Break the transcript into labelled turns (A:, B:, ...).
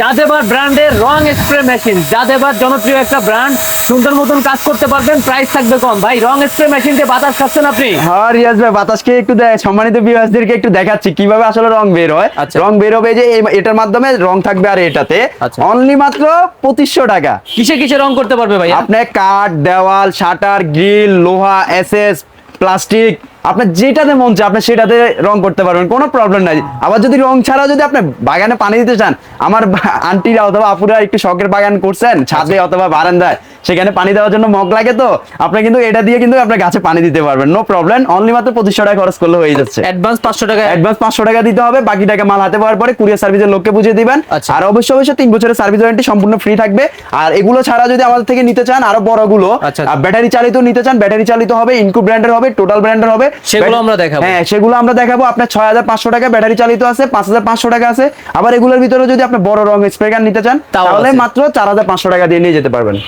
A: জাদেবার ব্র্যান্ডের রং spray machine. জাদেবার জনপ্রিয় একটা ব্র্যান্ড। সুন্দর মতন কাজ করতে পারবেন প্রাইস থাকবে কম। ভাই রং স্প্রে মেশিন দিয়ে বাতাস খাচ্ছেন আপনি?
B: হ্যাঁ রিয়াজ ভাই বাতাসকে একটু সম্মানিত ভিউয়ার্সদেরকে একটু দেখাচ্ছি কীভাবে আসলে রং বের হয়।
A: আচ্ছা।
B: রং বের হবে যে এটার মাধ্যমে রং থাকবে আর এটাতে।
A: আচ্ছা।
B: অনলি মাত্র পঁচিশশো টাকা।
A: কিসে কিসে রং করতে পারবে ভাই
B: আপনি কাঠ দেওয়াল শাটার গ্রিল লোহা এসএস প্লাস্টিক আপনার যেটাতে মন চায়, আপনি সেটাতে রং করতে পারবেন, কোনো প্রবলেম নাই। আবার যদি রং ছাড়া যদি আপনি বাগানে পানি দিতে চান, আমার আন্টিরা অথবা আপুরা একটু শখের বাগান করছেন, ছাদে অথবা বারান্দায় সেখানে পানি দেওয়ার জন্য মগ লাগে তো। আপনি কিন্তু এটা দিয়ে কিন্তু আপনার গাছে পানি দিতে পারবেন। নো প্রবলেম অনলি মাত্র পঁচিশশো টাকা খরচ করলে হয়ে যাচ্ছে।
A: অ্যাডভান্স পাঁচশো টাকা।
B: অ্যাডভান্স পাঁচশো টাকা দিতে হবে। বাকি টাকা মাল হাতে পাওয়ার পরে কুরিয়ার সার্ভিসের লোককে বুঝিয়ে দিবেন।
A: আচ্ছা।
B: আর অবশ্যই অবশ্যই তিন বছরের সার্ভিস ওয়ারেন্টি সম্পূর্ণ ফ্রি থাকবে। আর এগুলো ছাড়া যদি আমাদের থেকে নিতে চান আরও বড়গুলো।
A: আচ্ছা।
B: ব্যাটারি চালিত নিতে চান ব্যাটারি চালিত হবে ইনকু ব্র্যান্ডের হবে টোটাল ব্র্যান্ডের হবে।
A: সেগুলো আমরা দেখাবো।
B: হ্যাঁ সেগুলো আমরা দেখাবো। আপনার ছয় হাজার পাঁচশো টাকা ব্যাটারি চালিত আছে পাঁচ হাজার পাঁচশো টাকা আছে। আবার এগুলোর ভিতরে যদি আপনি বড় রং স্প্রে গান নিতে চান তাহলে মাত্র চার হাজার পাঁচশো টাকা দিয়ে নিয়ে যেতে পারবেন।